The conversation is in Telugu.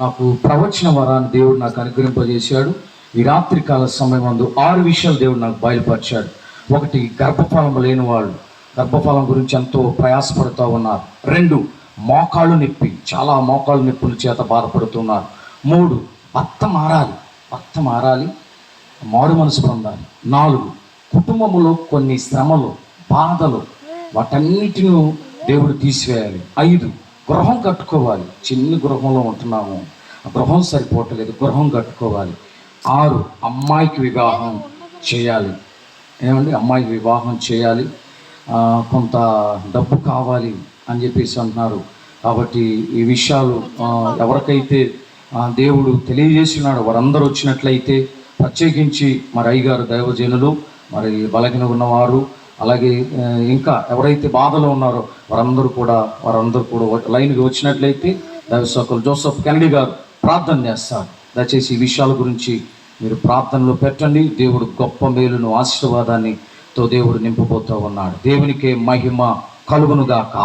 నాకు ప్రవచన వరాన్ని దేవుడు నాకు అనుగ్రహింపజేశాడు. ఈ రాత్రి కాల సమయం అందు ఆరు విషయాలు దేవుడు నాకు బయలుపరిచాడు. ఒకటి గర్భఫలం లేని వాళ్ళు గర్భఫలం గురించి ఎంతో ప్రయాసపడుతూ ఉన్నారు. రెండు మోకాళ్ళు నొప్పి. చాలా మోకాళ్ళు నొప్పుల చేత బాధపడుతున్నారు. మూడు భర్త మారాలి. భర్త మారాలి మారు మనసు పొందాలి. నాలుగు కుటుంబములో కొన్ని శ్రమలు బాధలు వాటన్నిటిని దేవుడు తీసివేయాలి. ఐదు గృహం కట్టుకోవాలి. చిన్న గృహంలో ఉంటున్నాము. ఆ గృహం సరిపోవట్లేదు. గృహం కట్టుకోవాలి. ఆరు అమ్మాయికి వివాహం చేయాలి. ఏమండి? అమ్మాయికి వివాహం చేయాలి. కొంత డబ్బు కావాలి అని చెప్పేసి అంటున్నారు. కాబట్టి ఈ విషయాలు ఎవరికైతే దేవుడు తెలియజేసినాడు వారందరూ వచ్చినట్లయితే ప్రత్యేకించి మరి అయ్యగారు దైవజనులు మరి బలగిన ఉన్నవారు అలాగే ఇంకా ఎవరైతే బాధలో ఉన్నారో వారందరూ కూడా వారందరూ కూడా లైన్గా వచ్చినట్లయితే దైవసకులు జోసఫ్ కెనడీ గారు ప్రార్థన చేస్తారు. దయచేసి ఈ విషయాల గురించి మీరు ప్రార్థనలో పెట్టండి. దేవుడు గొప్ప మేలును ఆశీర్వాదాన్ని తో దేవుడు నింపబోతూ ఉన్నాడు. దేవునికే మహిమ కలుగునుగాక.